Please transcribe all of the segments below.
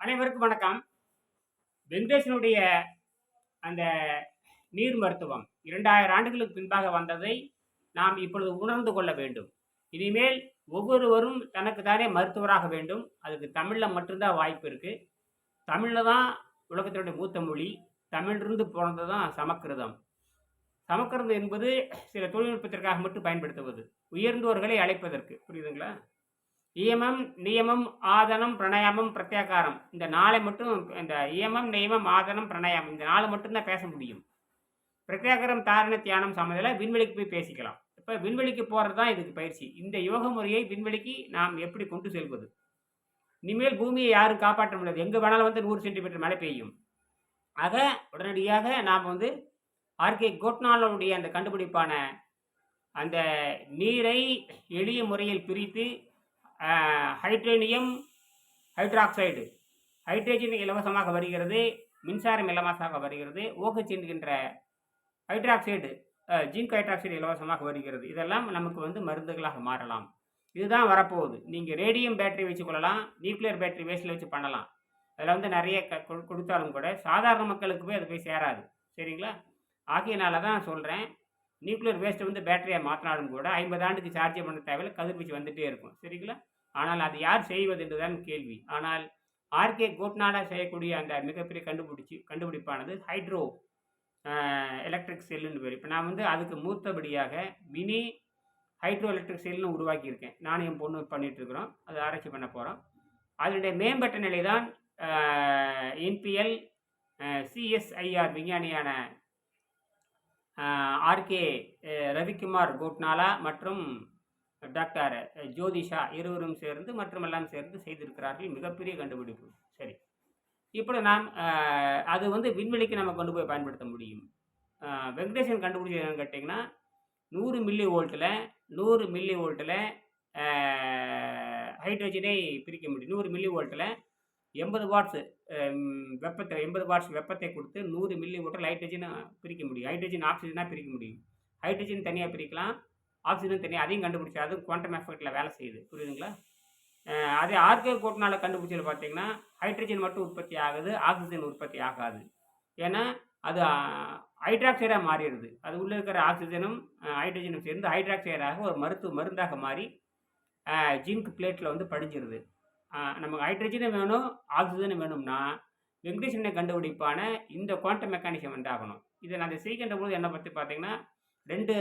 அனைவருக்கும் வணக்கம். வெங்கடேசனுடைய அந்த நீர் மருத்துவம் இரண்டாயிரம் ஆண்டுகளுக்கு பின்பாக வந்ததை நாம் இப்பொழுது உணர்ந்து கொள்ள வேண்டும். இனிமேல் ஒவ்வொருவரும் தனக்கு தானே மருத்துவராக வேண்டும். அதுக்கு தமிழில் மட்டும்தான் வாய்ப்பு இருக்குது தமிழில் தான் உலகத்தினுடைய மூத்த மொழி. தமிழிலிருந்து பிறந்தது தான் சமக்கிருதம். சமக்கிருதம் என்பது சில தொழில்நுட்பத்திற்காக மட்டும் பயன்படுத்துவது உயர்ந்தோர்களை அழைப்பதற்கு. புரியுதுங்களா? இயமம் நியமம் ஆதனம் பிரணயாமம் பிரத்யாகாரம். இந்த நாளை மட்டும் இந்த இயமம் நியமம் ஆதனம் பிரணயாமம் இந்த நாலு மட்டும்தான் பேச முடியும். பிரத்யாகாரம் தாரண தியானம் சம்மதில் விண்வெளிக்கு போய் பேசிக்கலாம். இப்போ விண்வெளிக்கு போகிறது தான் இதுக்கு பயிற்சி. இந்த யோக முறையை விண்வெளிக்கு நாம் எப்படி கொண்டு செல்வது? இனிமேல் பூமியை யாரும் காப்பாற்ற முடியாது. எங்கே வேணாலும் வந்து நூறு சென்டிமீட்டர் மழை பெய்யும். ஆக உடனடியாக நாம் வந்து ஆர்கே கோட்னாலுடைய அந்த கண்டுபிடிப்பான அந்த நீரை எளிய முறையில் பிரித்து ஹைட்ரேனியம் ஹைட்ராக்சைடு ஹைட்ரஜன் இலவசமாக வருகிறது மின்சாரம் இலவசமாக வருகிறது ஓகச் என்கின்ற ஹைட்ராக்சைடு ஜிங்க் ஹைட்ராக்சைடு இலவசமாக வருகிறது. இதெல்லாம் நமக்கு வந்து மருந்துகளாக மாறலாம். இதுதான் வரப்போகுது. நீங்கள் ரேடியம் பேட்டரி வச்சு கொள்ளலாம் நியூக்ளியர் பேட்டரி வேஸ்ட்டில் வச்சு பண்ணலாம். அதில் வந்து நிறைய க கொடுத்தாலும் கூட சாதாரண மக்களுக்கு போய் அது போய் சேராது. சரிங்களா? ஆகையினால தான் சொல்கிறேன் நியூக்ளியர் வேஸ்ட்டை வந்து பேட்டரியாக மாற்றினாலும் கூட ஐம்பது ஆண்டுக்கு சார்ஜ் பண்ண தேவையில்ல கதிர்வீச்சு வந்துகிட்டே இருக்கும். சரிங்களா? ஆனால் அது யார் செய்வது என்றுதான் கேள்வி. ஆனால் ஆர்கே கோட்நாடா செய்யக்கூடிய அந்த மிகப்பெரிய கண்டுபிடிச்சி கண்டுபிடிப்பானது ஹைட்ரோ எலக்ட்ரிக் செல்லுன்னு பேர். இப்போ நான் வந்து அதுக்கு மூத்தபடியாக மினி ஹைட்ரோ எலக்ட்ரிக் செல்லுன்னு உருவாக்கியிருக்கேன். நானும் என் பொண்ணு பண்ணிகிட்ருக்குறோம் அதை அது ஆராய்ச்சி பண்ண போகிறோம் அதனுடைய மேம்பட்ட நிலை தான் என்பிஎல் சிஎஸ்ஐஆர் விஞ்ஞானியான ஆர்கே ரவிக்குமார் கோட்னாலா மற்றும் டாக்டர் ஜோதிஷா இருவரும் சேர்ந்து மற்றும் எல்லாம் சேர்ந்து செய்திருக்கிறார்கள். மிகப்பெரிய கண்டுபிடிப்பு. சரி. இப்போ நாம் அது வந்து விண்வெளிக்கு நம்ம கொண்டு போய் பயன்படுத்த முடியும். வெங்கடேசன் கண்டுபிடிச்சது என்னன்னு கேட்டிங்கன்னா நூறு மில்லி வோல்ட்டில் நூறு மில்லி வோல்ட்டில் ஹைட்ரஜனை பிரிக்க முடியும். நூறு மில்லி வோல்ட்டில் எண்பது வாட்ஸு வெப்பத்தை எண்பது வாட்ஸ் வெப்பத்தை கொடுத்து நூறு மில்லி வோல்ட்டில் ஹைட்ரஜனை பிரிக்க முடியும். ஹைட்ரஜன் ஆக்சிஜனாக பிரிக்க முடியும். ஹைட்ரஜன் தனியாக பிரிக்கலாம். ஆக்சிஜன் தனியாக அதையும் கண்டுபிடிச்சி அதுவும் குவாண்டம் எஃபெக்டில் வேலை செய்யுது. புரியுதுங்களா? அதே ஆர்கே கோட்னால கண்டுபிடிச்சது பார்த்தீங்கன்னா ஹைட்ரஜன் மட்டும் உற்பத்தி ஆகுது ஆக்சிஜன் உற்பத்தி ஆகாது. ஏன்னா அது ஹைட்ராக்சைடாக மாறிடுது. அது உள்ளே இருக்கிற ஆக்சிஜனும் ஹைட்ரஜனும் சேர்ந்து ஹைட்ராக்சைடாக ஒரு மருத்துவ மருந்தாக மாறி ஜிங்க் பிளேட்டில் வந்து படிஞ்சிருது. நமக்கு ஹைட்ரஜனும் வேணும் ஆக்சிஜனும் வேணும்னா வெங்கடேஷனை கண்டுபிடிப்பான இந்த குவாண்டம் மெக்கானிசம் உண்டாகணும். இதை நான் அதை செய்கின்ற பொழுது என்னை பற்றி பார்த்தீங்கன்னா ரெண்டு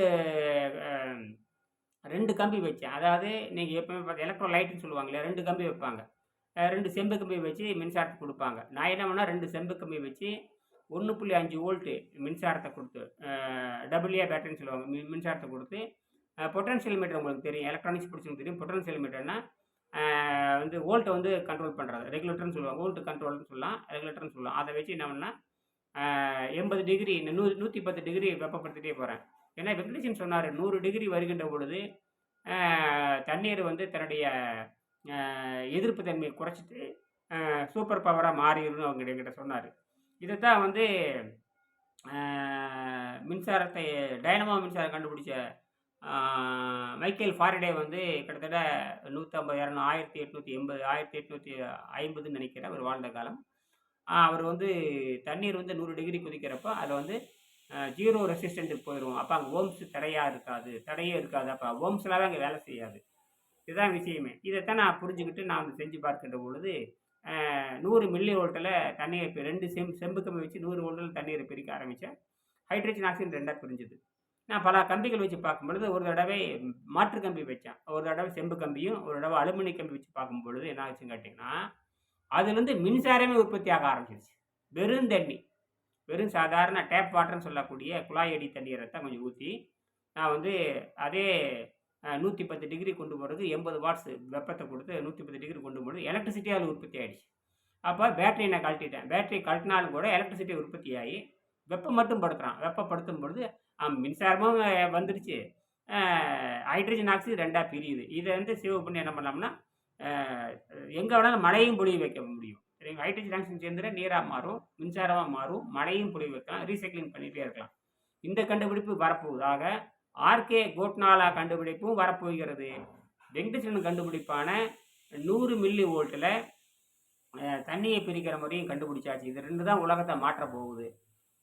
ரெண்டு கம்பி வச்சேன். அதாவது நீங்கள் எப்பவுமே பார்த்து எலக்ட்ரோ லைட்டுன்னு சொல்லுவாங்களே ரெண்டு கம்பி வைப்பாங்க. ரெண்டு செம்பு கம்பி வச்சு மின்சாரத்தை கொடுப்பாங்க. நான் என்ன பண்ணால் ரெண்டு செம்பு கம்பி வச்சு ஒன்று புள்ளி அஞ்சு வோல்ட்டு மின்சாரத்தை கொடுத்து டபுள்ஏ பேட்டரின்னு சொல்லுவாங்க மின் மின்சாரத்தை கொடுத்து பொட்டன்ஷியல் மீட்டர் உங்களுக்கு தெரியும். எலக்ட்ரானிக்ஸ் பிடிச்சவங்களுக்கு தெரியும். பொட்டன்ஷியல் மீட்டர்னால் வந்து வோல்ட்டை வந்து கண்ட்ரோல் பண்ணுறது ரெகுலேட்டர்னு சொல்லுவாங்க. வோல்ட் கண்ட்ரோல்னு சொல்லலாம். ரெகுலேட்டர்னு சொல்லலாம். அதை வச்சு என்ன பண்ணால் எண்பது டிகிரி நூ நூற்றி பத்து டிகிரி வெப்பப்படுத்திட்டே போகிறேன் ஏன்னா வெங்கடேசன் சொன்னார் நூறு டிகிரி வருகின்ற பொழுது தண்ணீர் வந்து தன்னுடைய எதிர்ப்பு தன்மையை குறைச்சிட்டு சூப்பர் பவராக மாறிடும் அவங்க என்கிட்ட சொன்னார். இதைத்தான் வந்து மின்சாரத்தை டைனமோ மின்சாரம் கண்டுபிடிச்ச மைக்கேல் ஃபாரிடே வந்து கிட்டத்தட்ட நூற்றம்பது இரநூ ஆயிரத்தி எட்நூற்றி எண்பது ஆயிரத்தி எட்நூற்றி ஐம்பதுன்னு நினைக்கிறேன் அவர் வாழ்ந்த காலம். அவர் வந்து தண்ணீர் வந்து நூறு டிகிரி குதிக்கிறப்போ அதில் வந்து ஜீரோ ரெசிஸ்டன்ட்டுக்கு போயிடும் அப்போ அங்கே ஓம்ஸ் தடையாக இருக்காது தடையே இருக்காது. அப்போ ஓம்ஸ்லாம் அங்கே வேலை செய்யாது. இதுதான் விஷயமே. இதைத்தான் நான் புரிஞ்சுக்கிட்டு நான் வந்து செஞ்சு பார்க்கின்ற பொழுது நூறு மில்லி வோல்ட்டில் தண்ணீரை இப்போ ரெண்டு செம் செம்பு கம்பி வச்சு நூறு வோல்ட்டில் தண்ணீரை பிரிக்க ஆரம்பித்தேன் ஹைட்ரஜன் ஆக்சிஜன் ரெண்டாக பிரிஞ்சுது. நான் பல கம்பிகள் வச்சு பார்க்கும் பொழுது ஒரு தடவை மாற்று கம்பி வச்சேன். ஒரு தடவை செம்பு கம்பியும் ஒரு தடவை அலுமினிய கம்பி வச்சு பார்க்கும் பொழுது என்ன ஆச்சுன்னு கேட்டிங்கன்னா அதுலேருந்து மின்சாரமே உற்பத்தி ஆக ஆரம்பிச்சிருச்சு. வெறும் தண்ணி. வெறும் சாதாரண டேப் வாட்டர்னு சொல்லக்கூடிய குழாய் அடி தண்ணீரை தான் கொஞ்சம் ஊற்றி நான் வந்து அதே நூற்றி பத்து டிகிரி கொண்டு போகிறது எண்பது வாட்ஸ் வெப்பத்தை கொடுத்து நூற்றி பத்து டிகிரி கொண்டு போகிறது எலக்ட்ரிசிட்டி அதில் உற்பத்தி ஆகிடுச்சு அப்போ பேட்டரி நான் கழட்டிட்டேன். பேட்டரி கழட்டினாலும் கூட எலக்ட்ரிசிட்டி உற்பத்தி ஆகி வெப்பம் மட்டும் படுத்துகிறான் வெப்பப்படுத்தும் பொழுது மின்சாரமும் வந்துடுச்சு ஹைட்ரஜன் ஆக்சைடு ரெண்டாக பிரியுது. இதை வந்து சேவ் பண்ணி என்ன பண்ணலாம்னா எங்கே வேணாலும் மழையும் பொழிய வைக்க முடியும். சரிங்க ஹைட்ரஜன் ஆக்சைடு சேர்ந்துட நீராக மாறும் மின்சாரமாக மாறும் மழையும் பொழிய வைக்கலாம் ரீசைக்ளிங் பண்ணிகிட்டே இருக்கலாம். இந்த கண்டுபிடிப்பு வரப்போவதாக ஆர்கே கோட்னாலா கண்டுபிடிப்பும் வரப்போகிறது. வெங்கடேஸ்வரன் கண்டுபிடிப்பான நூறு மில்லி வோல்ட்டில் தண்ணியை பிரிக்கிற முறையும் கண்டுபிடிச்சாச்சு. இது ரெண்டு தான் உலகத்தை மாற்ற போகுது.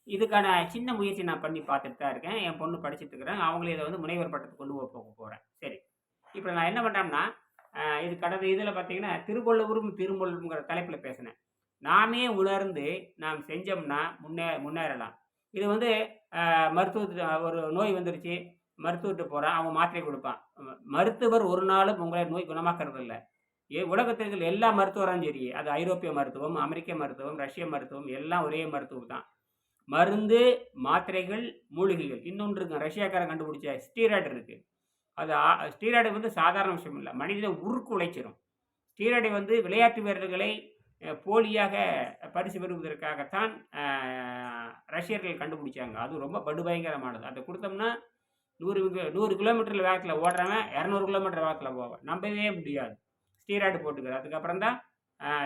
இதுக்கான சின்ன முயற்சி நான் பண்ணி பார்த்துட்டு தான் இருக்கேன். என் பொண்ணு படிச்சுட்டு இருக்கிறேன் அவங்களே இதை வந்து முனைவர் பட்டத்துக்கு கொண்டு போக போக போகிறேன் சரி. இப்போ நான் என்ன பண்ணுறேன்னா இது கடந்த இதில் பார்த்தீங்கன்னா திருவள்ளுவரும் திருமொழிங்கிற தலைப்பில் பேசினேன். நாமே உணர்ந்து நாம் செஞ்சோம்னா முன்னே முன்னேறலாம். இது வந்து அஹ், மருத்துவத்து ஒரு நோய் வந்துருச்சு மருத்துவர்கிட்ட போகிறான் அவன் மாத்திரை கொடுப்பான். மருத்துவர் ஒரு நாளும் உங்களை நோய் குணமாக்குறது இல்லை. ஏ உலகத்தில் எல்லா மருத்துவரும் சரி. அது ஐரோப்பிய மருத்துவம் அமெரிக்க மருத்துவம் ரஷ்ய மருத்துவம் எல்லாம் ஒரே மருத்துவம் தான் மருந்து மாத்திரைகள் மூலிகைகள். இன்னொன்று இருக்கு ரஷ்யாக்காரன் கண்டுபிடிச்ச ஸ்டீராய்டு இருக்குது அது ஸ்டீராய்டு வந்து சாதாரண விஷயம் இல்லை. மனிதனை உருக்கு உழைச்சிரும். ஸ்டீராய்டை வந்து விளையாட்டு வீரர்களை போலியாக பரிசு பெறுவதற்காகத்தான் ரஷ்யர்கள் கண்டுபிடிச்சாங்க. அது ரொம்ப படுபயங்கரமானது. அதை கொடுத்தோம்னா நூறு நூறு கிலோமீட்டர் வேகத்தில் ஓடுறவன் இரநூறு கிலோமீட்டர் வேகத்தில் போவான். நம்பவே முடியாது. ஸ்டீராய்டு போட்டுக்கிறது. அதுக்கப்புறம் தான்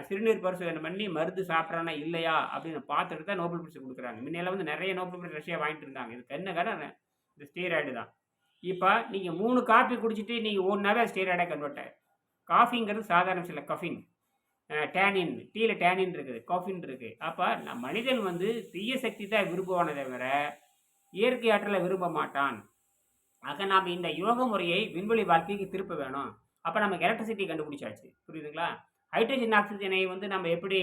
சிறுநீர் பரிசோதனை பண்ணி மருந்து சாப்பிட்றானா இல்லையா அப்படின்னு பார்த்துட்டு தான் நோபல் பரிசு கொடுக்குறாங்க. முன்னெல்லாம் வந்து நிறைய நோபல் பரிசு ரஷ்யா வாங்கிட்டு இருந்தாங்க. இதுக்கு என்ன கடை இந்த ஸ்டீராய்டு தான். இப்போ நீங்கள் மூணு காஃபி குடிச்சிட்டு நீங்கள் ஒன்றாவே ஸ்டீராய்டை கன்வெர்ட் காஃபிங்கிறது சாதாரண சில கஃபின் டேனின் டீயில் டேனின் இருக்குது. காஃபின் இருக்குது அப்போ நம் மனிதன் வந்து தீய சக்தி தான் விரும்புவானே தவிர இயற்கை ஆற்றலை விரும்ப மாட்டான். ஆக நாம் இந்த யோக முறையை விண்வெளி வாழ்க்கைக்கு திருப்ப வேணும். அப்போ நமக்கு எலக்ட்ரிசிட்டி கண்டுபிடிச்சாச்சு. புரியுதுங்களா? ஹைட்ரஜன் ஆக்சிஜனை வந்து நம்ம எப்படி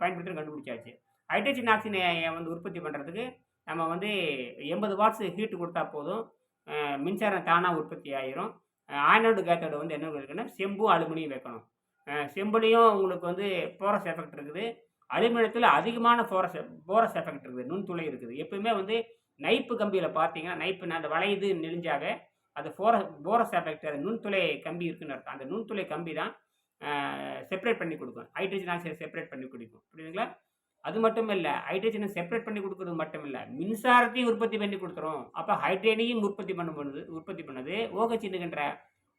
பயன்படுத்தி கண்டுபிடிச்சாச்சு. ஹைட்ரஜன் ஆக்சிஜனை வந்து உற்பத்தி பண்ணுறதுக்கு நம்ம வந்து எண்பது வாட்ஸ் ஹீட் கொடுத்தா போதும். மின்சாரம் தானாக உற்பத்தி ஆயிரும். ஆனோடு கேத்தோடு வந்து என்ன இருக்குன்னா செம்பு அலுமினியம் வைக்கணும். செம்புலேயும் உங்களுக்கு வந்து போரஸ் எஃபெக்ட் இருக்குது. அலுமினியத்தில் அதிகமான போரஸ் போரஸ் எஃபெக்ட் இருக்குது. நுண்துளை இருக்குது. எப்பவுமே வந்து நைப்பு கம்பியில் பார்த்தீங்கன்னா நைப்பு அந்த வளையுது நெளிஞ்சாவே அது போர போரஸ் எஃபெக்ட் அது நுண்துளை கம்பி இருக்குன்னு அர்த்தம். அந்த நுண்துளை கம்பி தான் செப்பரேட் பண்ணி கொடுக்கும். ஹைட்ரஜன் ஆக்சைடு செப்பரேட் பண்ணி கொடுக்கும். புரியுதுங்களா? அது மட்டும் இல்லை ஹைட்ரஜனை செப்பரேட் பண்ணி கொடுக்கறது மட்டும் இல்லை மின்சாரத்தையும் உற்பத்தி பண்ணி கொடுத்துரும் அப்போ ஹைட்ரேனையும் உற்பத்தி பண்ண பண்ணுது உற்பத்தி பண்ணுது ஓகச் என்கின்ற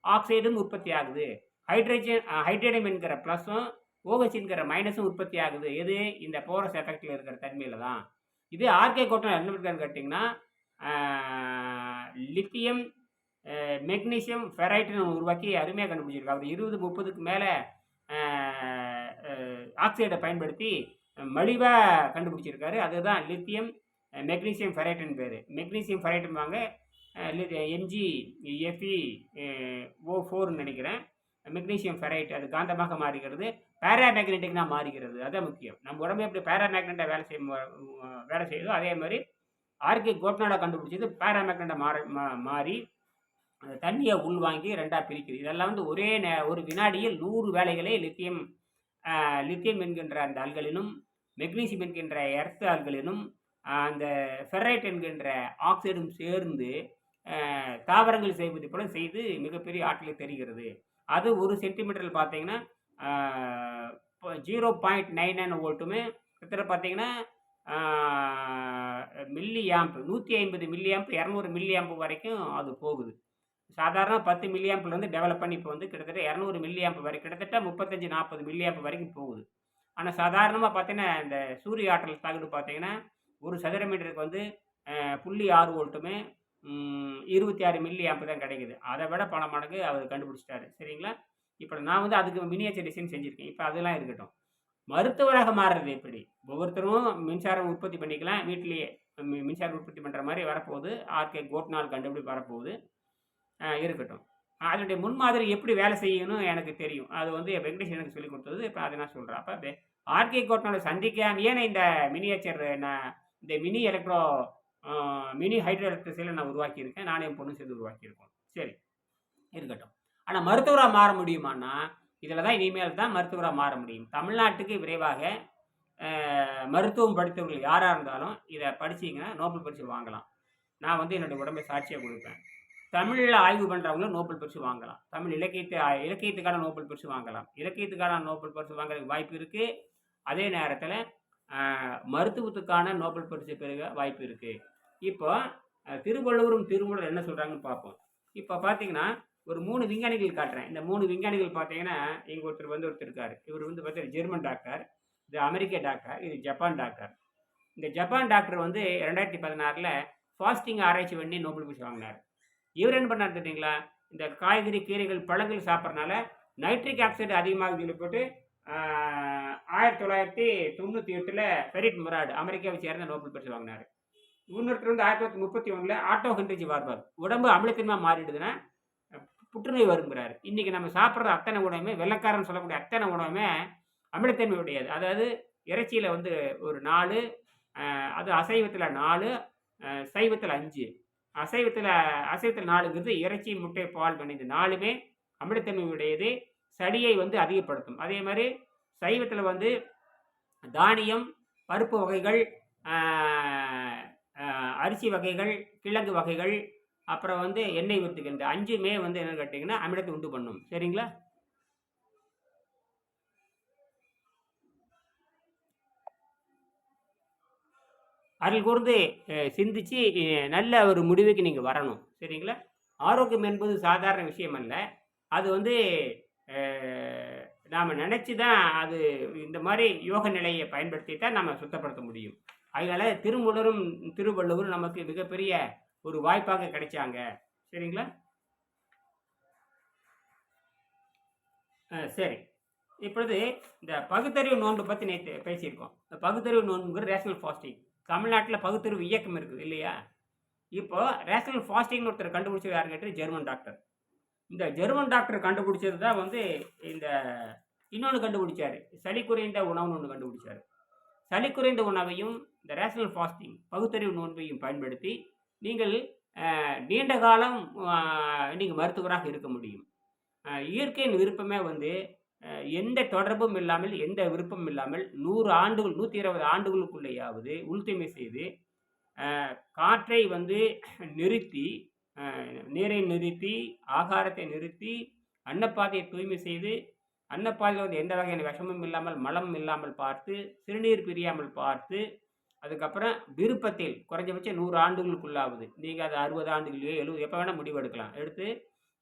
ஆக்சைடும் உற்பத்தி ஆகுது. ஹைட்ரஜன் ஹைட்ரேனியம் என்கிற ப்ளஸும் ஓகச் OH என்கிற மைனஸும் உற்பத்தி ஆகுது. எது? இந்த போரஸ் எஃபெக்டில் இருக்கிற தன்மையில் தான். இது ஆர்கே கோட்டம் என்ன இருக்கான்னு கேட்டிங்கன்னா லித்தியம் மெக்னீசியம் ஃபெரைட்டின் உருவாக்கி அருமையாக கண்டுபிடிச்சிருக்காரு. அவர் இருபது முப்பதுக்கு மேலே ஆக்சைடை பயன்படுத்தி மலிவாக கண்டுபிடிச்சிருக்காரு. அதுதான் லித்தியம் மெக்னீசியம் ஃபெரைட்டின் பேர். மெக்னீசியம் ஃபெரைட்டும்பாங்க எம்ஜி எஃப்இ ஓ ஃபோர்னு நினைக்கிறேன். மெக்னீசியம் ஃபெரைட் அது காந்தமாக மாறுகிறது. பேராமேக்னெட்டிக்னா மாறுகிறது. அதுதான் முக்கியம். நம்ம உடம்பு எப்படி பேராமேக்னெட்டாக வேலை செய்யும் வேலை செய்யுதோ அதே மாதிரி ஆர்கே கோட்னாடா கண்டுபிடிச்சது பேராமேக்னெட்டை மாற மா- மாறி அந்த தண்ணியை உள்வாங்கி ரெண்டாக பிரிக்குது. இதெல்லாம் வந்து ஒரே நே ஒரு வினாடியில் நூறு வேலைகளை லித்தியம் லித்தியம் என்கின்ற அந்த ஆள்களிலும் மெக்னீசியம் என்கின்ற எர்த் ஆள்களிலும் அந்த ஃபெர்ரைட் என்கின்ற ஆக்சைடும் சேர்ந்து தாவரங்கள் செய்வது போல செய்து மிகப்பெரிய ஆற்றலை தெரிகிறது. அது ஒரு சென்டிமீட்டரில் பார்த்தீங்கன்னா ஜீரோ பாயிண்ட் நைன் நைன் வோல்ட்டுமே கிட்டத்தட்ட பார்த்தீங்கன்னா மில்லி ஆம்ப் நூற்றி ஐம்பது மில்லி ஆம்ப் இரநூறு மில்லி ஆம்ப் வரைக்கும் அது போகுது. சாதாரண பத்து மில்லியாம்பில் வந்து டெவலப் பண்ணி இப்போ வந்து கிட்டத்தட்ட இரநூறு மில்லியாம்ப் வரைக்கும் வரை கிட்டத்தட்ட முப்பத்தஞ்சு நாற்பது மில்லியாம்ப் வரைக்கும் போகுது. ஆனால் சாதாரணமாக பார்த்தீங்கன்னா இந்த சூரிய ஆற்றல் தகுடு பார்த்தீங்கன்னா ஒரு சதுர மீட்டருக்கு வந்து புள்ளி ஆறு வோல்ட்டுமே இருபத்தி ஆறு மில்லி ஆம்பு தான் கிடைக்குது. அதை விட பல மடங்கு அவர் கண்டுபிடிச்சிட்டாரு. சரிங்களா? இப்போ நான் வந்து அதுக்கு மினியேச்சர் டிசைன் செஞ்சுருக்கேன். இப்போ அதெல்லாம் இருக்கட்டும். மருத்துவராக மாறுறது எப்படி? ஒவ்வொருத்தரும் மின்சாரம் உற்பத்தி பண்ணிக்கலாம். வீட்டிலேயே மின்சாரம் உற்பத்தி பண்ணுற மாதிரி வரப்போகுது. ஆர்கே கோட்னால் கண்டுபிடி வரப்போகுது. இருக்கட்டும். அதனுடைய முன்மாதிரி எப்படி வேலை செய்யணும் எனக்கு தெரியும். அது வந்து வெங்கடேஷ் எனக்கு சொல்லி கொடுத்தது. இப்போ அதை நான் சொல்கிறேன் அப்போ ஆர்கே கோட்டனோட சந்திக்காம ஏன்னா இந்த மினியேச்சர் நான் இந்த மினி எலக்ட்ரோ மினி ஹைட்ரோ எலக்ட்ரிசியில் நான் உருவாக்கியிருக்கேன். நானே என் பொண்ணு சேர்ந்து உருவாக்கியிருக்கோம். சரி. இருக்கட்டும். ஆனால் மருத்துவராக மாற முடியுமான்னா இதில் தான் இனிமேல் தான் மருத்துவராக மாற முடியும். தமிழ்நாட்டுக்கு விரைவாக மருத்துவம் படித்தவர்கள் யாராக இருந்தாலும் இதை படிச்சீங்கன்னா நோபல் பரிசு வாங்கலாம். நான் வந்து என்னுடைய உடம்பை சாட்சியாக கொடுப்பேன். தமிழில் ஆய்வு பண்ணுறவங்களும் நோபல் பரிசு வாங்கலாம். தமிழ் இலக்கியத்தை இலக்கியத்துக்கான நோபல் பரிசு வாங்கலாம். இலக்கியத்துக்கான நோபல் பரிசு வாங்குறதுக்கு வாய்ப்பு இருக்குது அதே நேரத்தில் மருத்துவத்துக்கான நோபல் பரிசு பெருக வாய்ப்பு இருக்குது இப்போ திருவள்ளுவரும் திருமூலர் என்ன சொல்கிறாங்கன்னு பார்ப்போம். இப்போ பார்த்தீங்கன்னா ஒரு மூணு விஞ்ஞானிகள் காட்டுறேன். இந்த மூணு விஞ்ஞானிகள் பார்த்தீங்கன்னா இங்கே ஒருத்தர் வந்து ஒருத்தர் இருக்கார். இவர் வந்து பார்த்தீங்கன்னா ஜெர்மன் டாக்டர் இது அமெரிக்க டாக்டர் இது ஜப்பான் டாக்டர். இந்த ஜப்பான் டாக்டர் வந்து ரெண்டாயிரத்தி பதினாறில் ஃபாஸ்டிங் ஆராய்ச்சி பண்ணி நோபல் பரிசு வாங்கினார். இவர் என்ன பண்ணார் தெரியுங்களா? இந்த காய்கறி கீரைகள் பழங்கள் சாப்பிட்றனால நைட்ரிக் ஆக்சைடு அதிகமாக சொல்லி போட்டு ஆயிரத்தி தொள்ளாயிரத்தி தொண்ணூற்றி எட்டில் ஃபெரிட் முராடு அமெரிக்காவை சேர்ந்த நோபல் பரிசு வாங்கினார். இன்னொருத்தர் வந்து ஆயிரத்தி தொள்ளாயிரத்தி முப்பத்தி ஒன்றில் ஆட்டோ ஹென்ரிஜி வார்பார். உடம்பு அமிலத்தன்மையாக மாறிடுதுன்னா புற்றுநோய் வருங்கிறார். இன்றைக்கி நம்ம சாப்பிட்ற அத்தனை உணவுமே வெள்ளக்காரன் சொல்லக்கூடிய அத்தனை உணவுமே அமிலத்தன்மை உடையது. அதாவது இறைச்சியில் வந்து ஒரு நாலு அது அசைவத்தில் நாலு சைவத்தில் அஞ்சு. அசைவத்தில் அசைவத்தில் நாலுங்கிறது இறைச்சி முட்டை பால் பண்ணி இந்த நாலுமே அமிலத்தன்மை உடையது சளியை வந்து அதிகப்படுத்தும். அதே மாதிரி சைவத்தில் வந்து தானியம் பருப்பு வகைகள் அரிசி வகைகள் கிழங்கு வகைகள் அப்புறம் வந்து எண்ணெய் ஊற்றுகின்ற அஞ்சுமே வந்து என்னென்னு கேட்டிங்கன்னா அமிலத்தை உண்டு பண்ணும். சரிங்களா? அதில் கூர்ந்து சிந்திச்சு நல்ல ஒரு முடிவுக்கு நீங்கள் வரணும். சரிங்களா? ஆரோக்கியம் என்பது சாதாரண விஷயம் அல்ல அது வந்து நாம் நினச்சி தான் அது இந்த மாதிரி யோக நிலையை பயன்படுத்தி தான் நம்ம சுத்தப்படுத்த முடியும். அதனால திருமூலரும் திருவள்ளுவரும் நமக்கு மிகப்பெரிய ஒரு வாய்ப்பாக கிடைச்சாங்க. சரிங்களா? சரி. இப்பொழுது இந்த பகுத்தறிவு நோன்பு பற்றி நேற்று பேசியிருக்கோம். இந்த பகுத்தறிவு நோன்புங்கிற ரேஷனல் ஃபாஸ்டிங் தமிழ்நாட்டில் பகுத்தறிவு இயக்கம் இருக்குது இல்லையா? இப்போ ரேஷனல் ஃபாஸ்டிங்னு ஒருத்தர் கண்டுபிடிச்சது யாருன்னு கேட்டு ஜெர்மன் டாக்டர் இந்த ஜெர்மன் டாக்டர் கண்டுபிடிச்சது தான் வந்து இந்த இன்னொன்று கண்டுபிடிச்சாரு. சளி குறைந்த உணவுன்னு ஒன்று கண்டுபிடிச்சாரு. சளி குறைந்த உணவையும் இந்த ரேஷனல் ஃபாஸ்டிங் பகுத்தறிவு நோன்பையும் பயன்படுத்தி நீங்கள் நீண்ட காலம் நீங்கள் மருத்துவராக இருக்க முடியும். இயற்கையின் விருப்பமே வந்து எந்த தொடர்பும் இல்லாமல் எந்த விருப்பமும் இல்லாமல் நூறு ஆண்டுகள் நூற்றி இருபது ஆண்டுகளுக்குள்ளேயாவது உள்துமை செய்து காற்றை வந்து நிறுத்தி நீரை நிறுத்தி ஆகாரத்தை நிறுத்தி அன்னப்பாதையை தூய்மை செய்து அன்னப்பாதையில் வந்து எந்த வகையான விஷமும் இல்லாமல் மலம் இல்லாமல் பார்த்து சிறுநீர் பிரியாமல் பார்த்து அதுக்கப்புறம் விருப்பத்தில் குறைஞ்சபட்சம் நூறு ஆண்டுகளுக்குள்ளாகுது நீங்கள் அது அறுபது ஆண்டுகளையோ எழுபது எப்போ வேணால் முடிவு எடுக்கலாம் எடுத்து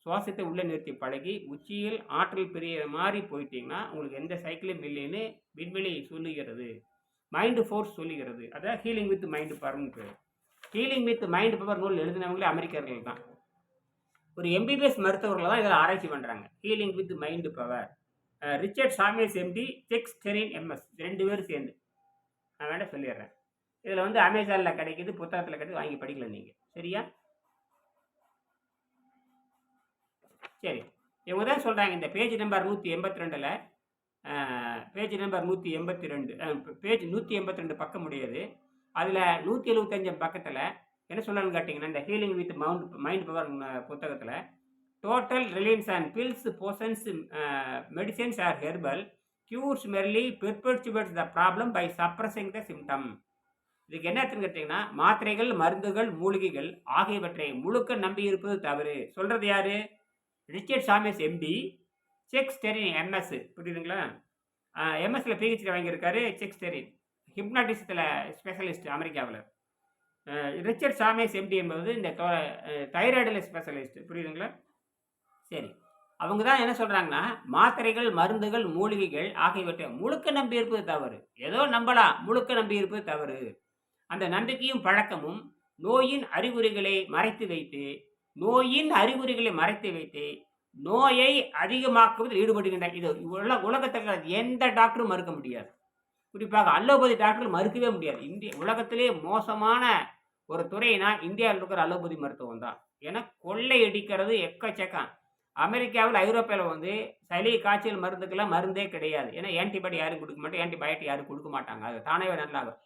சுவாசத்தை உள்ளே நிறுத்தி பழகி உச்சியில் ஆற்றல் பெரிய மாதிரி போயிட்டீங்கன்னா உங்களுக்கு எந்த சைக்கிளும் இல்லைன்னு விண்வெளி சொல்லுகிறது. மைண்டு ஃபோர்ஸ் சொல்லுகிறது. அதான் ஹீலிங் வித் மைண்டு பவர்னு பேர். ஹீலிங் வித் மைண்டு பவர் நூல் எழுதினவங்களே அமெரிக்கர்கள் தான். ஒரு எம்பிபிஎஸ் மருத்துவர்கள் தான் இதில் ஆராய்ச்சி பண்ணுறாங்க healing with mind power Richard Shames MD sex டெரின் MS ரெண்டு பேரும் சேர்ந்து. நான் வேண்டாம் சொல்லிடுறேன். இதில் வந்து அமேசானில் கிடைக்கிது புத்தகத்தில் கிடைக்கிது வாங்கி படிக்கல நீங்கள் சரியா? சரி. இவங்க தான் சொல்கிறாங்க இந்த பேஜ் நம்பர் நூற்றி எண்பத்தி ரெண்டில் பேஜ் நம்பர் நூற்றி எண்பத்தி ரெண்டு பேஜ் நூற்றி எண்பத்தி ரெண்டு பக்கம் முடியாது அதில் நூற்றி எழுபத்தஞ்சு பக்கத்தில் என்ன சொல்லணும்னு கேட்டிங்கன்னா இந்த healing with mount mind power புத்தகத்தில் total reliance and pills potions medicines or herbal cures merely perpetuates the problem by suppressing the symptom இதுக்கு என்ன கேட்டிங்கன்னா மாத்திரைகள் மருந்துகள் மூலிகைகள் ஆகியவற்றை முழுக்க நம்பி இருப்பது தவறு. சொல்கிறது யாரு? ரிச்சர்ட் சாமியஸ் எம்பி செக் ஸ்டெரின் எம்எஸ் புரியுதுங்களா? எம்எஸ்சில் பிஹெச்டி வாங்கியிருக்காரு செக் ஸ்டெரின் ஹிப்னாட்டிசத்தில் ஸ்பெஷலிஸ்ட் அமெரிக்காவில். ரிச்சர்ட் சாமியஸ் எம்டி என்பது இந்த தைராய்டில் ஸ்பெஷலிஸ்ட் புரியுதுங்களா? சரி அவங்க தான் என்ன சொல்கிறாங்கன்னா மாத்திரைகள் மருந்துகள் மூலிகைகள் ஆகியவற்றை முழுக்க நம்பி இருப்பது தவறு. ஏதோ நம்பலாம் முழுக்க நம்பி இருப்பது தவறு. அந்த நம்பிக்கையும் பழக்கமும் நோயின் அறிகுறிகளை மறைத்து வைத்து நோயின் அறிகுறிகளை மறைத்து வைத்து நோயை அதிகமாக்குவதில் ஈடுபடுகின்றனர் இது உள்ள உலகத்தில் எந்த டாக்டரும் மறுக்க முடியாது. குறிப்பாக அலோபதி டாக்டர்கள் மறுக்கவே முடியாது. இந்திய உலகத்திலே மோசமான ஒரு துறைனா இந்தியாவில் இருக்கிற அலோபதி மருத்துவம் தான். ஏன்னா கொள்ளை அடிக்கிறது எக்கச்சக்கம். அமெரிக்காவில் ஐரோப்பாவில் வந்து சளி காய்ச்சல் மருந்துக்கெல்லாம் மருந்தே கிடையாது. ஏன்னா ஆன்டிபயோட்டிக் யாரும் கொடுக்க மாட்டோம் ஆன்டிபயோட்டிக் யாரும் கொடுக்க மாட்டாங்க. அது தானே நல்லாகும்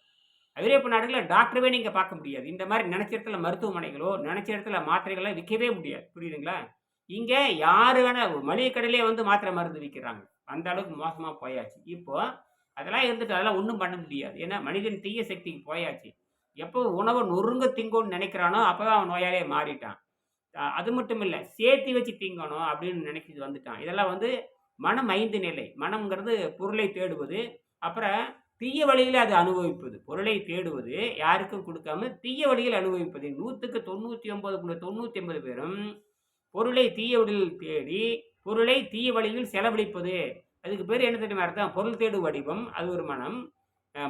ஐரோப்பிய நாடுகளில் டாக்டரவே நீங்கள் பார்க்க முடியாது. இந்த மாதிரி நினச்ச இடத்துல மருத்துவமனைகளோ நினச்ச இடத்துல மாத்திரைகளோ விற்கவே முடியாது. புரியுதுங்களா? இங்கே யார் வேணால் மளிகை கடையிலே வந்து மாத்திரை மருந்து விற்கிறாங்க அந்த அளவுக்கு மோசமாக போயாச்சு. இப்போ அதெல்லாம் இருந்துட்டு அதெல்லாம் ஒன்றும் பண்ண முடியாது. ஏன்னா மனிதன் தீய சக்திக்கு போயாச்சு. எப்போ உணவை நொறுங்க திங்கோன்னு நினைக்கிறானோ அப்போ அவன் நோயாலே மாறிட்டான். அது மட்டும் இல்லை சேர்த்து வச்சு திங்கணும் அப்படின்னு நினைச்சிட்டு வந்துட்டான். இதெல்லாம் வந்து மனம் ஐந்து நிலை. மனம்ங்கிறது பொருளை தேடுவது. அப்புறம் தீய வழியில் அது அனுபவிப்பது. பொருளை தேடுவது யாருக்கும் கொடுக்காம தீய வழியில் அனுபவிப்பது. நூற்றுக்கு தொண்ணூற்றி ஒன்பது புள்ளி தொண்ணூற்றி ஒன்பது பேரும் பொருளை தீய வழியில் தேடி பொருளை தீய வழியில் செலவழிப்பது. அதுக்கு பேர் என்ன தெரியுமா அர்த்தம்? பொருள் தேடு வடிவம் அது ஒரு மனம்.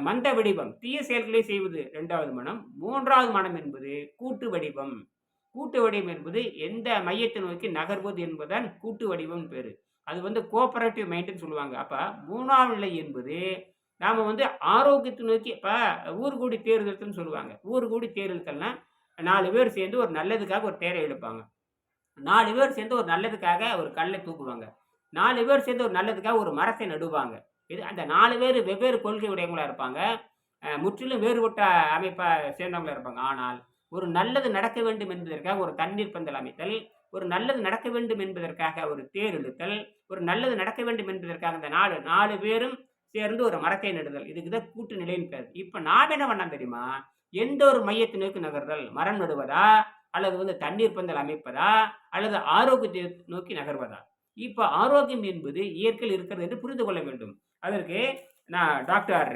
மந்த வடிவம் தீய செயல்களை செய்வது ரெண்டாவது மனம். மூன்றாவது மனம் என்பது கூட்டு வடிவம். கூட்டு வடிவம் என்பது எந்த மையத்தை நோக்கி நகர்வது என்பதுதான் கூட்டு வடிவம் பேர். அது வந்து கோஆபரேட்டிவ் மைண்டுன்னு சொல்லுவாங்க. அப்போ மூணாவது நிலை என்பது நாம் வந்து ஆரோக்கியத்தை நோக்கி இப்போ ஊர் கூடி தேர்தல்னு சொல்லுவாங்க. ஊர் கூடி தேர்தல்னா நாலு பேர் சேர்ந்து ஒரு நல்லதுக்காக ஒரு தேரை எடுப்பாங்க நாலு பேர் சேர்ந்து ஒரு நல்லதுக்காக ஒரு கல்லை தூக்குவாங்க. நாலு பேர் சேர்ந்து ஒரு நல்லதுக்காக ஒரு மரத்தை நடுவாங்க. இது அந்த நாலு பேர் வெவ்வேறு கொள்கை உடையவங்களாக இருப்பாங்க. முற்றிலும் வேறுபட்ட அமைப்பை சேர்ந்தவங்களா இருப்பாங்க. ஆனால் ஒரு நல்லது நடக்க வேண்டும் என்பதற்காக ஒரு தண்ணீர் பந்தல் அமைத்தல் ஒரு நல்லது நடக்க வேண்டும் என்பதற்காக ஒரு தேர் இழுத்தல் ஒரு நல்லது நடக்க வேண்டும் என்பதற்காக இந்த நாலு நாலு பேரும் சேர்ந்து ஒரு மரத்தை நடுதல். இதுக்கு தான் கூட்டு நிலைன்னு பேர். இப்போ நாம் என்ன பண்ணால் தெரியுமா? எந்த ஒரு மையத்தை நோக்கி நகர்தல்? மரம் நடுவதா? அல்லது வந்து தண்ணீர் பந்தல் அமைப்பதா? அல்லது ஆரோக்கியத்தை நோக்கி நகர்வதா? இப்போ ஆரோக்கியம் என்பது இயற்கையில் இருக்கிறது என்று புரிந்து கொள்ள வேண்டும். அதற்கு நான் டாக்டர்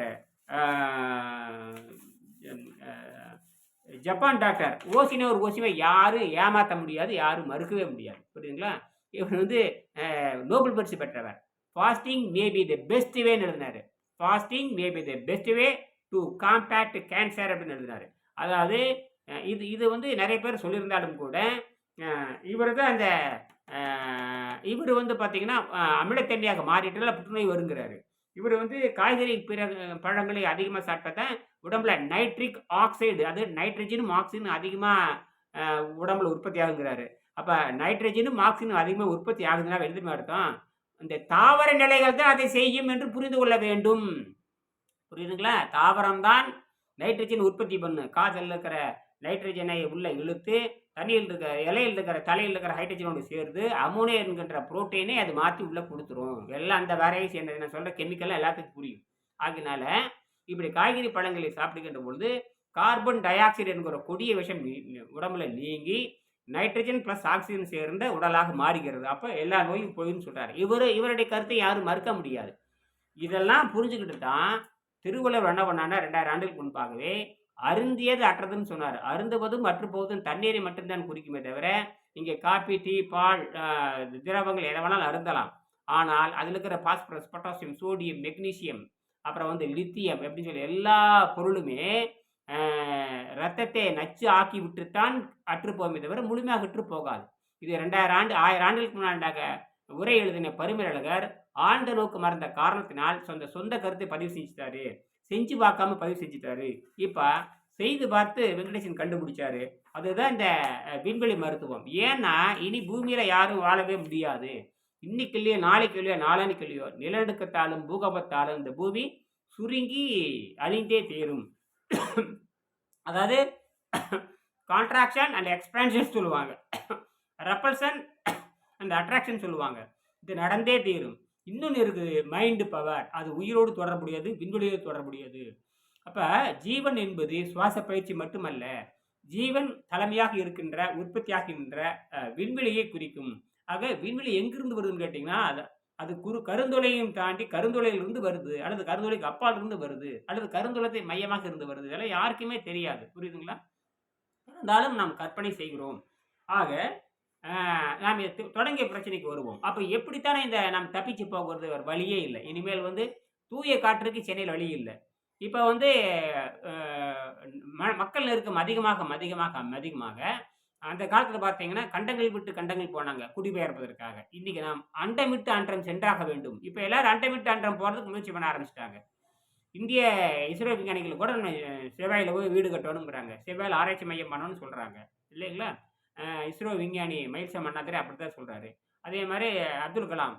ஜப்பான் டாக்டர் ஓசினே ஒரு ஓசினை யாரும் ஏமாற்ற முடியாது யாரும் மறுக்கவே முடியாது. புரியுதுங்களா? இவர் வந்து நோபல் பரிசு பெற்றவர். Fasting may be the best வேன்னு எழுதினாரு. Fasting may be the best way to combat cancer அப்படின்னு எழுதினாரு. அதாவது இது இது வந்து நிறைய பேர் சொல்லியிருந்தாலும் கூட இவர் தான் அந்த இவர் வந்து பார்த்தீங்கன்னா அமிலத்தண்ணியாக மாறிட்டுல புற்றுநோய் வருங்கிறாரு. இவர் வந்து காய்கறி பிற பழங்களை அதிகமாக சாப்பிட்டதான் உடம்புல நைட்ரிக் ஆக்சைடு அது நைட்ரஜனும் ஆக்சிஜனும் அதிகமாக உடம்புல உற்பத்தி ஆகுங்கிறாரு. அப்போ நைட்ரஜனும் ஆக்சிஜனும் அதிகமாக உற்பத்தி ஆகுதுன்னா எழுதுமே அர்த்தம்? இந்த தாவர நிலைகள் தான் அதை செய்யும் என்று புரிந்து கொள்ள வேண்டும். புரியுதுங்களா? தாவரம்தான் நைட்ரஜன் உற்பத்தி பண்ணு. காதலில் இருக்கிற நைட்ரஜனை உள்ள இழுத்து தண்ணியில் இருக்கிற இலையில் இருக்கிற தலையில் இருக்கிற ஹைட்ரஜனோடு சேர்ந்து அமோனியா என்கின்ற புரோட்டீனை அது மாற்றி உள்ளே கொடுத்துரும். எல்லாம் அந்த வேறையை சேர்ந்தது. நான் சொல்கிற கெமிக்கல்லாம் எல்லாத்துக்கும் புரியும். ஆகினால இப்படி காய்கறி பழங்களை சாப்பிடுகின்ற பொழுது கார்பன் டை ஆக்சைடு என்கிற கொடிய விஷம் உடம்புல நீங்கி நைட்ரஜன் ப்ளஸ் ஆக்சிஜன் சேர்ந்த உடலாக மாறுகிறது. அப்போ எல்லா நோயும் போயின்னு சொல்கிறார் இவர் இவருடைய கருத்தை யாரும் மறுக்க முடியாது. இதெல்லாம் புரிஞ்சுக்கிட்டு தான் திருவள்ளுவர் என்ன பண்ணானா ரெண்டாயிரம் ஆண்டுகளுக்கு முன்பாகவே அருந்தியது அற்றதுன்னு சொன்னார். அருந்துவதும் அற்றுப்போவதும் தண்ணீரை மட்டும்தான் குறிக்குமே தவிர இங்கே காபி டீ பால் திரவங்கள் எதை வேணாலும் அருந்தலாம். ஆனால் அதில் இருக்கிற பாஸ்பரஸ் பொட்டாசியம் சோடியம் மெக்னீசியம் அப்புறம் வந்து லித்தியம் எப்படின்னு சொல்லி எல்லா பொருளுமே ரத்தத்தை நச்சு ஆக்கி விட்டுத்தான் அற்றுப்போமே தவிர முழுமையாக விற்று போகாது. இது ரெண்டாயிரம் ஆண்டு ஆயிரம் ஆண்டுகளுக்கு முன்னாண்டாக உரை எழுதின பரிமேலழகர் ஆழ்ந்த நோக்கு மறந்த காரணத்தினால் சொந்த சொந்த கருத்தை பதிவு செஞ்சுட்டாரு. செஞ்சு பார்க்காம பதிவு செஞ்சுட்டாரு. இப்போ செய்து பார்த்து வெங்கடேசன் கண்டுபிடிச்சாரு. அதுதான் இந்த விண்வெளி மருத்துவம். ஏன்னா இனி பூமியில யாரும் வாழவே முடியாது. இன்னைக்கு இல்லையோ நாளைக்கு இல்லையோ நாளானிக்கு இல்லையோ நிலநடுக்கத்தாலும் பூகம்பத்தாலும் இந்த பூமி சுருங்கி அழிந்தே தேரும். அதாவது கான்ட்ராக்ஷன் அண்ட் எக்ஸ்பேன்ஷன் சொல்லுவாங்க. ரெப்பல்சன் அண்ட் அட்ராக்ஷன் சொல்லுவாங்க. இது நடந்தே தீரும். இன்னொன்று இருக்குது மைண்டு பவர் அது உயிரோடு தொடர்புடையது விண்வெளியோடு தொடர்புடையது. அப்போ ஜீவன் என்பது சுவாச பயிற்சி மட்டுமல்ல ஜீவன் தலைமையாக இருக்கின்ற உற்பத்தியாகின்ற விண்வெளியை குறிக்கும். ஆக விண்வெளி எங்கிருந்து வருதுன்னு கேட்டிங்கன்னா அது அது குறு கருந்தொலையும் தாண்டி கருந்தொலையிலிருந்து வருது அல்லது கருந்தொலைக்கு அப்பால் இருந்து வருது அல்லது கருந்தொலத்தை மையமாக இருந்து வருது. இதெல்லாம் யாருக்குமே தெரியாது. புரியுதுங்களா? இருந்தாலும் நாம் கற்பனை செய்கிறோம். ஆக நாம் இது தொடங்கிய பிரச்சனைக்கு வருவோம். அப்போ எப்படித்தானே இந்த நாம் தப்பிச்சு போகிறது ஒரு வழியே இல்லை. இனிமேல் வந்து தூய காற்றுக்கு சென்னையில் வழி இல்லை. இப்போ வந்து மக்கள் நெருக்கம் அதிகமாக அதிகமாக அதிகமாக அந்த காலத்தில் பார்த்தீங்கன்னா கண்டங்கள் விட்டு கண்டங்கள் போனாங்க குடிபெயர்ப்பதற்காக. இன்னைக்கு நாம் அண்டம் விட்டு அன்றம் சென்றாக வேண்டும். இப்போ எல்லாரும் அண்டம் விட்டு அன்றம் போகிறதுக்கு முயற்சி பண்ண ஆரம்பிச்சிட்டாங்க. இந்திய இஸ்ரோ விஞ்ஞானிகள் கூட செவ்வாயில போய் வீடு கட்டணுங்கிறாங்க செவ்வாயில் ஆராய்ச்சி மையம் பண்ணணும்னு சொல்கிறாங்க இல்லைங்களா? இஸ்ரோ விஞ்ஞானி மயில்சம் அண்ணாதிரி அப்படி தான் சொல்கிறாரு அதே மாதிரி அப்துல் கலாம்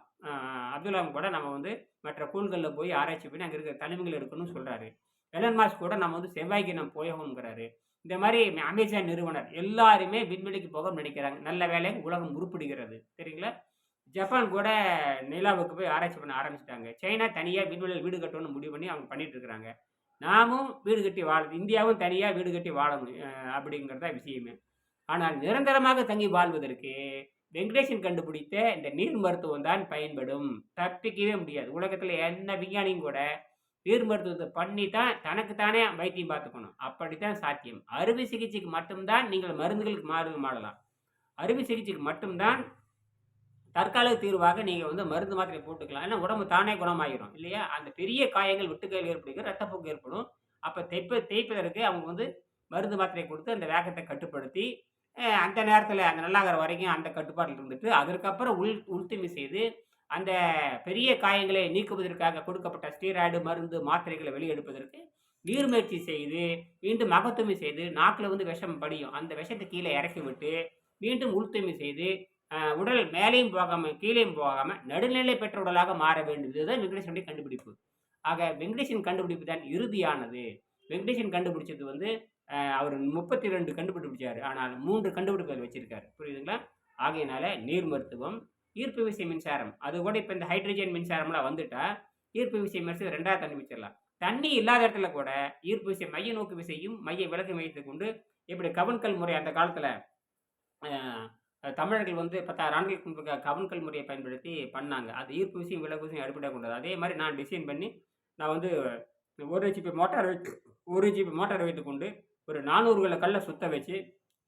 அப்துல் கலாம் கூட நம்ம வந்து மற்ற கூண்களில் போய் ஆராய்ச்சி பண்ணி அங்கே இருக்கிற தனிமைகள் எடுக்கணும்னு சொல்கிறாரு எலன் மாஸ்க் கூட நம்ம வந்து செவ்வாய்க்கு நம்ம போயணுங்கிறாரு இந்த மாதிரி அமேசான் நிறுவனர் எல்லாருமே விண்வெளிக்கு போக நினைக்கிறாங்க. நல்ல வேலை உலகம் உருப்பிடுகிறது. சரிங்களா? ஜப்பான் கூட நிலாவுக்கு போய் ஆராய்ச்சி பண்ண ஆரம்பிச்சிட்டாங்க. சைனா தனியாக விண்வெளியில் வீடு கட்டணும்னு முடிவு பண்ணி அவங்க பண்ணிட்டு இருக்கிறாங்க. நாமும் வீடு கட்டி வாழ இந்தியாவும் தனியாக வீடு கட்டி வாழணும் அஹ் அப்படிங்கிறதா விஷயமே. ஆனால் நிரந்தரமாக தங்கி வாழ்வதற்கு வெங்கடேஷன் கண்டுபிடித்த இந்த நீர் மருத்துவம் தான் பயன்படும். தப்பிக்கவே முடியாது. உலகத்தில் என்ன விஞ்ஞானியும் கூட நீர் மருத்துவத்தை பண்ணி தான் தனக்குத்தானே வைத்தியம் பார்த்துக்கணும். அப்படித்தான் சாத்தியம். அறுவை சிகிச்சைக்கு மட்டும்தான் நீங்கள் மருந்துகளுக்கு மாறுதல் மாறலாம். அறுவை சிகிச்சைக்கு மட்டும்தான் தற்காலிக தீர்வாக நீங்கள் வந்து மருந்து மாத்திரை போட்டுக்கலாம். ஏன்னா உடம்பு தானே குணமாகிடும் இல்லையா? அந்த பெரிய காயங்கள் விட்டுக்கையில் ஏற்படுகிற ரத்தப்போக்கு ஏற்படும். அப்போ தைப்ப தேய்ப்பதற்கு அவங்க வந்து மருந்து மாத்திரை கொடுத்து அந்த வேகத்தை கட்டுப்படுத்தி அந்த நேரத்தில் அந்த நல்லாகிற வரைக்கும் அந்த கட்டுப்பாட்டில் இருந்துட்டு அதற்கப்புறம் உள் உள்துமை செய்து அந்த பெரிய காயங்களை நீக்குவதற்காக கொடுக்கப்பட்ட ஸ்டீராய்டு மருந்து மாத்திரைகளை வெளியெடுப்பதற்கு நீர்முயற்சி செய்து மீண்டும் மகத்துமை செய்து நாக்கில் வந்து விஷம் படியும். அந்த விஷத்தை கீழே இறக்கி விட்டு மீண்டும் உள்துமை செய்து உடல் மேலேயும் போகாமல் கீழேயும் போகாமல் நடுநிலை பெற்ற உடலாக மாற வேண்டும். இதுதான் வெங்கடேசனுடைய கண்டுபிடிப்பு. ஆக வெங்கடேசன் கண்டுபிடிப்பு தான் இறுதியானது. வெங்கடேசன் கண்டுபிடிச்சது வந்து அவர் முப்பத்தி ரெண்டு கண்டுபிடிச்சார். ஆனால் மூன்று கண்டுபிடிப்புகள் வச்சிருக்காரு. புரியுதுங்களா? ஆகையினால நீர் மருத்துவம் ஈர்ப்பு விசை மின்சாரம். அது கூட இப்போ இந்த ஹைட்ரஜன் மின்சாரம்லாம் வந்துட்டா ஈர்ப்பு விசை மின்சாரம் ரெண்டாவது வச்சிடலாம் தண்ணி இல்லாத இடத்துல கூட ஈர்ப்பு விசை மைய நோக்கு விசையும் மைய விலக்கு மையத்தை கொண்டு இப்படி கவன்கல் முறை அந்த காலத்தில் தமிழர்கள் வந்து பத்தாயிரம் ஆண்டுகளுக்கு முன்பு கவன்கல் முறையை பயன்படுத்தி பண்ணாங்க. அது ஈர்ப்பு விசையும் விலகு விசையும் அடிப்படையாக கொண்டது. அதே மாதிரி நான் டிசைன் பண்ணி நான் வந்து ஒரு ஜிபி மோட்டார் வைத்து ஒரு ஜிபி மோட்டார் வைத்துக்கொண்டு ஒரு நானூறு கிலோ கல்லை சுத்த வச்சு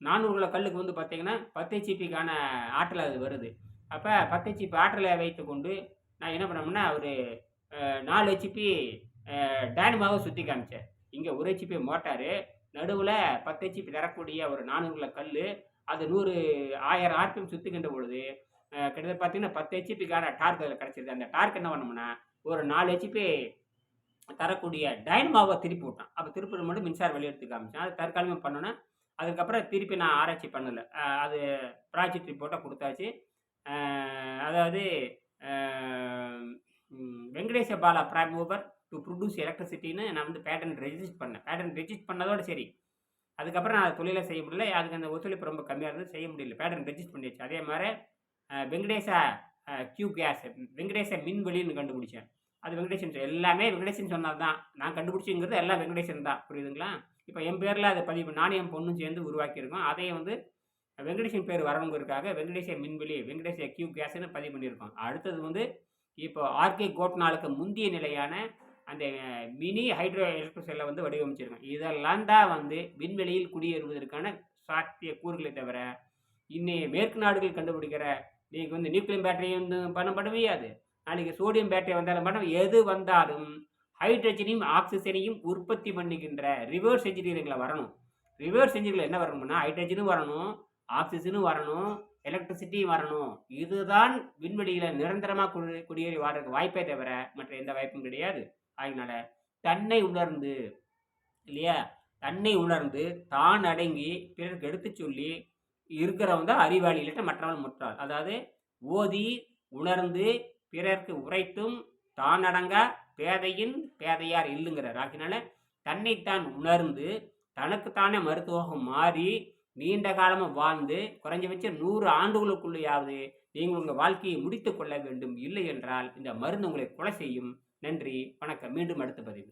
நானூறு கிலோ கல்லுக்கு வந்து பார்த்தீங்கன்னா பத்து ஜிபிக்கான ஆற்றல் அது வருது. அப்போ பத்து ஜிபி ஆற்றலை வைத்துக்கொண்டு நான் என்ன பண்ணோம்னா ஒரு நாலு ஹெச்பி டைனமாவை சுற்றி காமிச்சேன். இங்கே ஒரு ஹெச்பி மோட்டாரு நடுவில் பத்து ஹெச்பி தரக்கூடிய ஒரு நானூறுல கல் அது நூறு ஆயிரம் ஆர்பிஎம் சுற்றுகின்ற பொழுது கிட்டத்தட்ட பார்த்தீங்கன்னா பத்து ஹெச்பிக்கான டார்க் அதில் கிடச்சிருது. அந்த டார்க் என்ன பண்ணோம்னா ஒரு நாலு ஹெச்பி தரக்கூடிய டைனமாவை திருப்பி விட்டான். அப்போ திருப்பி மட்டும் மின்சார வெளியெடுத்து காமிச்சேன். அது தற்காலிகமாக பண்ணோன்னே அதுக்கப்புறம் திருப்பி நான் ஆராய்ச்சி பண்ணலை. அது ப்ராஜெக்ட் ரிப்போர்ட்டாக கொடுத்தாச்சு. அதாவது Venkatesa Bala prime mover to produce எலக்ட்ரிசிட்டின்னு நான் வந்து பேட்டன் ரெஜிஸ்ட் பண்ணேன். பேட்டன் ரெஜிஸ்ட் பண்ணதோட சரி. அதுக்கப்புறம் நான் தொழிலை செய்ய முடியல. அதுக்கு அந்த ஒத்துழைப்பு ரொம்ப கம்மியாக இருந்தது. செய்ய முடியல. பேட்டன் ரெஜிஸ்ட் பண்ணியாச்சு. அதே மாதிரி வெங்கடேசா கியூ கேஸ் வெங்கடேச மின்வெளின்னு கண்டுபிடிச்சேன். அது வெங்கடேசன் எல்லாமே வெங்கடேசன் சொன்னது தான். நான் கண்டுபிடிச்சிங்கிறது எல்லாம் வெங்கடேசன் தான். புரியுதுங்களா? இப்போ என் பேரில் அதை பதிவு நானும் என் பொண்ணும் சேர்ந்து உருவாக்கியிருக்கோம். அதையும் வந்து வெங்கடேஷன் பேர் வரவங்கிறதுக்காக வெங்கடேச மின்வெளி வெங்கடேச கியூ கேஸ்னு பதிவு பண்ணியிருக்கோம். அடுத்தது வந்து இப்போ ஆர்கே கோட்னாலுக்கு முந்தைய நிலையான அந்த மினி ஹைட்ரோ எலக்ட்ரிக் செல்லை வந்து வடிவமைச்சிருக்கோம். இதெல்லாம் தான் வந்து விண்வெளியில் குடியேறுவதற்கான சாத்திய கூறுகளை தவிர இன்னைய மேற்கு நாடுகள் கண்டுபிடிக்கிற நீங்கள் வந்து நியூக்ளியம் பேட்டரி வந்து பண்ண பண்ண முடியாது நாளைக்கு சோடியம் பேட்டரி வந்தாலும் பண்ண எது வந்தாலும் ஹைட்ரஜனையும் ஆக்சிஜனையும் உற்பத்தி பண்ணிக்கின்ற ரிவர்ஸ் இன்ஜினியரிங்கில் வரணும். ரிவர்ஸ் இன்ஜினியரிங்கில் என்ன வரணும்னா ஹைட்ரஜனும் வரணும் ஆக்சிஜனும் வரணும் எலக்ட்ரிசிட்டியும் வரணும். இதுதான் விண்வெளியில் நிரந்தரமாக குடி குடியேறி வாழறதுக்கு வாய்ப்பே தவிர மற்ற எந்த வாய்ப்பும் கிடையாது. அதனால தன்னை உணர்ந்து இல்லையா? தன்னை உணர்ந்து தான் அடங்கி பிறருக்கு எடுத்துச் சொல்லி இருக்கிறவன் தான் அறிவாளி இல்லாட்ட மற்றவன் முட்டாள் அதாவது ஓதி உணர்ந்து பிறர்க்கு உரைத்தும் தான் அடங்க பேதையின் பேதையார் இல்லைங்கிறார். ஆகினால தன்னைத்தான் உணர்ந்து தனக்குத்தானே மருத்துவம் மாறி நீண்ட காலமாக வாழ்ந்து குறைஞ்சபட்சம் நூறு ஆண்டுகளுக்குள்ளேயாவது நீங்கள் உங்கள் வாழ்க்கையை முடித்து கொள்ள வேண்டும். இல்லை என்றால் இந்த மருந்து உங்களை கொலை செய்யும். நன்றி. வணக்கம். மீண்டும் அடுத்த பதிவு